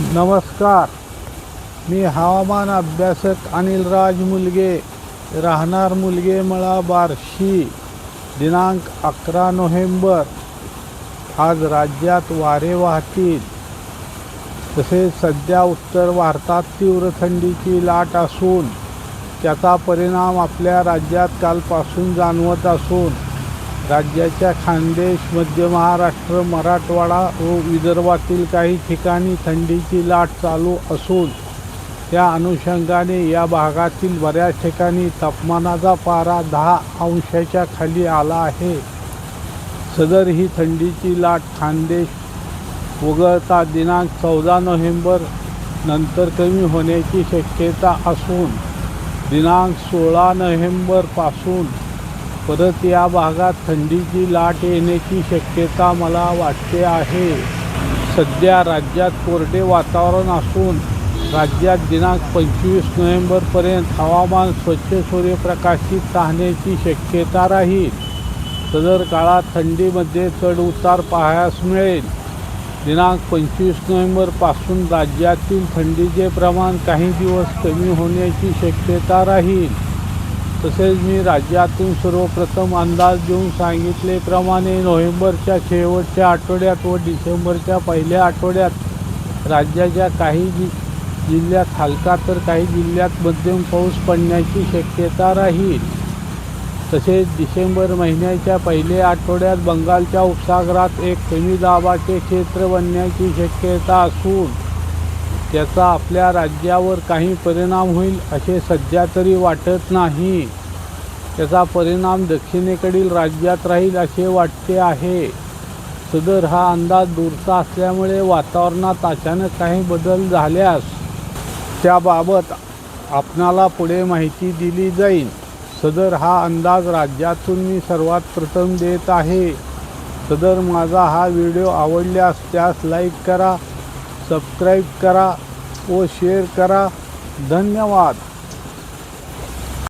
नमस्कार. मी हवामान अभ्यासक अनिल राज मुलगे. राहणार मुलगे मळा बार्शी. दिनांक अकरा नोव्हेंबर. आज राज्यात वारे वाहतील. तसेच सध्या उत्तर भारतात तीव्र थंडीची लाट असून त्याचा परिणाम आपल्या राज्यात कालपासून जाणवत असून राज्याच्या खानदेश मध्य महाराष्ट्र मराठवाडा व विदर्भातील काही ठिकाणी थंडीची लाट चालू असून त्या अनुषंगाने या भागातील बऱ्याच ठिकाणी तापमानाचा पारा दहा अंशाच्या खाली आला आहे. सदर ही थंडीची लाट खानदेश वगळता दिनांक चौदा नोव्हेंबर नंतर कमी होण्याची शक्यता असून दिनांक सोळा नोव्हेंबरपासून परत या भागात थंडीची लाट येण्याची शक्यता मला वाटते आहे. सध्या राज्यात कोरडे वातावरण असून राज्यात दिनांक पंचवीस नोव्हेंबरपर्यंत हवामान स्वच्छ सूर्यप्रकाशित राहण्याची शक्यता राहील. सदर काळात थंडीमध्ये चढ उतार मिळेल. दिनांक पंचवीस नोव्हेंबरपासून राज्यातील थंडीचे प्रमाण काही दिवस कमी होण्याची शक्यता राहील. तसेच मी राज्यातून सर्वप्रथम अंदाज देऊन सांगितलेप्रमाणे नोव्हेंबरच्या शेवटच्या आठवड्यात व डिसेंबरच्या पहिल्या आठवड्यात राज्याच्या काही जि जिल्ह्यात हलका तर काही जिल्ह्यात मध्यम पाऊस पडण्याची शक्यता राहील. तसेच डिसेंबर महिन्याच्या पहिल्या आठवड्यात बंगालच्या उपसागरात एक कमी दाबाचे क्षेत्र बनण्याची शक्यता असून त्याचा आपल्या राज्यावर काही परिणाम होईल असे सध्या तरी वाटत नाही. त्याचा परिणाम दक्षिणेकडील राज्यात राहील असे वाटते आहे. सदर हा अंदाज दूरचा असल्यामुळे वातावरणात अचानक काही बदल झाल्यास त्याबाबत आपणाला पुढे माहिती दिली जाईल. सदर हा अंदाज राज्यातून मी सर्वात प्रथम देत आहे. सदर माझा हा व्हिडिओ आवडल्यास त्यास लाईक करा. सबस्क्राईब करा व शेअर करा. धन्यवाद.